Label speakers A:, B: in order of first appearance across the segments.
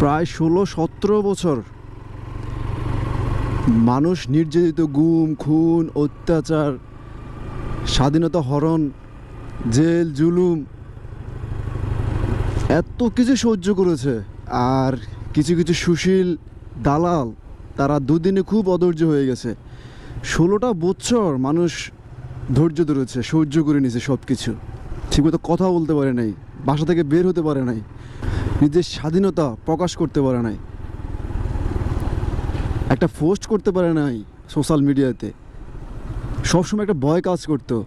A: প্রায় ষোলো, সতেরো বছর মানুষ নির্যাতিত গুম, খুন, অত্যাচার, স্বাধীনতা হরণ, জেল, জুলুম এত কিছু সহ্য করেছে। আর কিছু কিছু সুশীল দালাল, তারা দুদিনে খুব অধৈর্য হয়ে গেছে। ষোলোটা বছর মানুষ ধৈর্য ধরেছে, সহ্য করে নিয়েছে সব কিছু ঠিকমতো কথা বলতে পারে নাই, বাসা থেকে বের হতে পারে নাই। নিজের স্বাধীনতা প্রকাশ করতে পারে নাই। একটা পোস্ট করতে পারে নাই সোশ্যাল মিডিয়াতে সবসময় একটা ভয় কাজ করতো।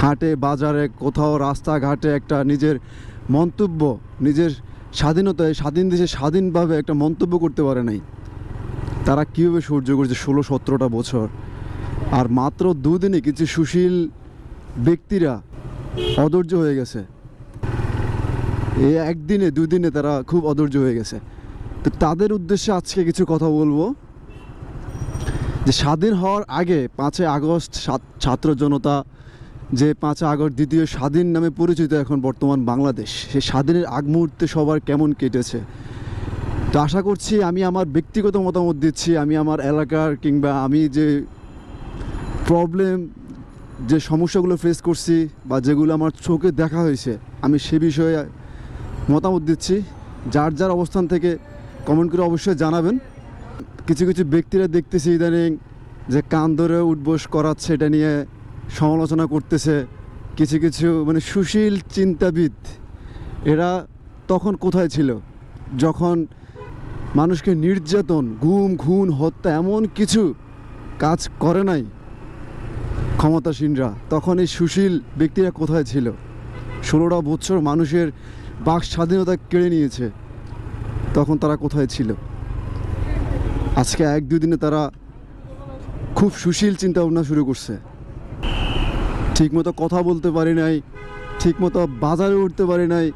A: হাটে, বাজারে, কোথাও, রাস্তাঘাটে একটা নিজের মন্তব্য, নিজের স্বাধীনতায়, স্বাধীন দেশে স্বাধীনভাবে একটা মন্তব্য করতে পারে নাই। তারা কীভাবে সহ্য করেছে ষোলো, সতেরোটা বছর? আর মাত্র দুদিনে কিছু সুশীল ব্যক্তিরা অধৈর্য হয়ে গেছে। এই একদিনে, দুদিনে তারা খুব অধৈর্য হয়ে গেছে। তো তাদের উদ্দেশ্যে আজকে কিছু কথা বলব। যে স্বাধীন হওয়ার আগে পাঁচই আগস্ট ছাত্র জনতা, যে পাঁচই আগস্ট দ্বিতীয় স্বাধীন নামে পরিচিত এখন বর্তমান বাংলাদেশ, সেই স্বাধীনের আগ মুহূর্তে সবার কেমন কেটেছে? তো আশা করছি আমি আমার ব্যক্তিগত মতামত দিচ্ছি, আমি আমার এলাকার কিংবা আমি যে প্রবলেম যে সমস্যাগুলো ফেস করছি বা যেগুলো আমার চোখে দেখা হয়েছে, আমি সে বিষয়ে মতামত দিচ্ছি। যার যার অবস্থান থেকে কমেন্ট করে অবশ্যই জানাবেন। কিছু কিছু ব্যক্তিরা দেখতেছি ইদানিং যে কান ধরে উঠবোস করাচ্ছে এটা নিয়ে সমালোচনা করতেছে। কিছু কিছু মানে সুশীল চিন্তাবিদ, এরা তখন কোথায় ছিল? যখন মানুষকে নির্যাতন, গুম, খুন, হত্যা এমন কিছু কাজ করে নাই ক্ষমতাসীনরা, তখন এই সুশীল ব্যক্তিরা কোথায় ছিল? ষোলোটা বছর মানুষের বাক স্বাধীনতা কেড়ে নিয়েছে, তখন তারা কোথায় ছিল? আজকে এক দুদিনে তারা খুব সুশীল চিন্তা ভাবনা শুরু করছে। ঠিকমতো কথা বলতে পারি নাই, ঠিকমতো বাজারে উঠতে পারি নাই,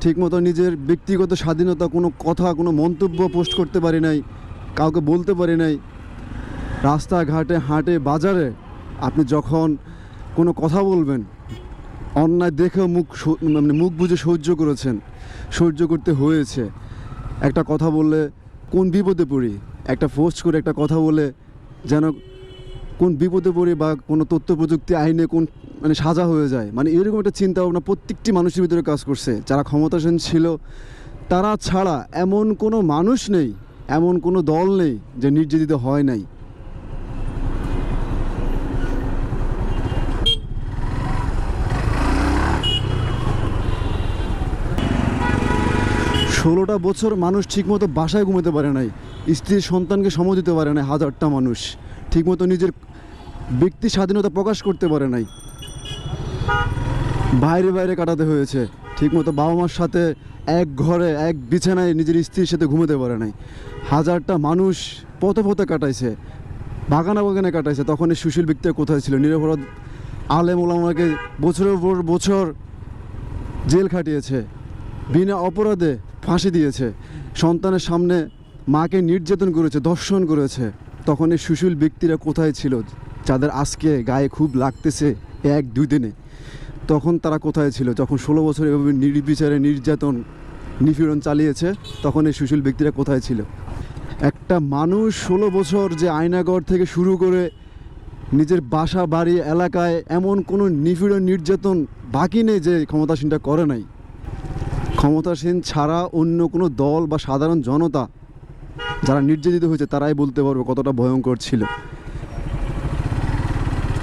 A: ঠিকমতো নিজের ব্যক্তিগত স্বাধীনতা কোনো কথা, কোনো মন্তব্য পোস্ট করতে পারি নাই, কাউকে বলতে পারি নাই। রাস্তাঘাটে, হাটে, বাজারে আপনি যখন কোনো কথা বলবেন অন্যায় দেখে মুখ মানে মুখ বুঝে সহ্য করেছেন, সহ্য করতে হয়েছে। একটা কথা বললে, কোন বিপদে পড়ি? একটা পোস্ট করে একটা কথা বলে, যেন কোন বিপদে পড়ি বা কোনো তথ্য প্রযুক্তি আইনে কোন মানে সাজা হয়ে যায়। মানে এরকম একটা চিন্তা ভাবনা প্রত্যেকটি মানুষের ভিতরে কাজ করছে। যারা ক্ষমতাসীন ছিল, তারা ছাড়া এমন কোনো মানুষ নেই, এমন কোনো দল নেই যে নির্যাতিত হয় নাই। ষোলোটা বছর মানুষ ঠিকমতো বাসায় ঘুমাতে পারে নাই। স্ত্রীর সন্তানকে সময় দিতে পারে নাই হাজারটা মানুষ। ঠিকমতো নিজের ব্যক্তি স্বাধীনতা প্রকাশ করতে পারে নাই। বাইরে বাইরে কাটাতে হয়েছে। ঠিকমতো বাবা মার সাথে এক ঘরে, এক বিছানায় নিজের স্ত্রীর সাথে ঘুমোতে পারে নাই। হাজারটা মানুষ পথে পথে কাটাইছে, বাগানে বাগানে কাটাইছে। তখন এই সুশীল ব্যক্তিরা কোথায় ছিল? নিরপরাধ আলেম ওলামাকে বছরের পর বছর জেল খাটিয়েছে। বিনা অপরাধে ফাঁসি দিয়েছে। সন্তানের সামনে মাকে নির্যাতন করেছে, ধর্ষণ করেছে। তখন এই সুশীল ব্যক্তিরা কোথায় ছিল? যাদের আজকে গায়ে খুব লাগতেছে এক, দুই দিনে। তখন তারা কোথায় ছিল? যখন ষোলো বছর এভাবে নির্বিচারে নির্যাতন, নিপীড়ন চালিয়েছে, তখন এই সুশীল ব্যক্তিরা কোথায় ছিল? একটা মানুষ ষোলো বছর যে আয়নাগর থেকে শুরু করে নিজের বাসা, বাড়ি, এলাকায় এমন কোনো নিপীড়ন, নির্যাতন বাকি নেই যে ক্ষমতাসীনটা করে নাই। ক্ষমতাসীন ছাড়া অন্য কোনো দল বা সাধারণ জনতা যারা নির্যাতিত হয়েছে, তারাই বলতে পারবে কতটা ভয়ঙ্কর ছিল।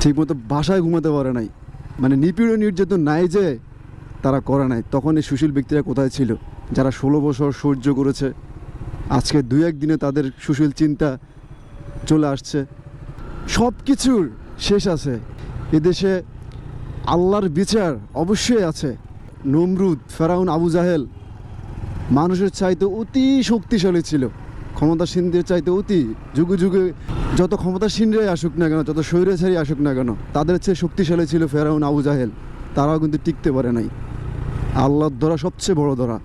A: ঠিকমতো বাসায় ঘুমাতে পারে নাই। মানে নিপীড়ন নির্যাতন নাই যে তারা করে নাই। তখন এই সুশীল ব্যক্তিরা কোথায় ছিল? যারা ষোলো বছর সহ্য করেছে, আজকে দুই এক দিনে তাদের সুশীল চিন্তা চলে আসছে। সব কিছুর শেষ আছে। এদেশে আল্লাহর বিচার অবশ্যই আছে। নমরুদ, ফেরাউন, আবু জাহেল মানুষের চাইতে অতি শক্তিশালী ছিল। ক্ষমতাসীনদের চাইতে অতি যুগে যুগে যত ক্ষমতাসীনরাই আসুক না কেন, যত স্বৈরাচারী আসুক না কেন, তাদের চেয়ে শক্তিশালী ছিল ফেরাউন, আবু জাহেল। তারাও কিন্তু টিকতে পারে নাই। আল্লাহর ধরা সবচেয়ে বড় ধরা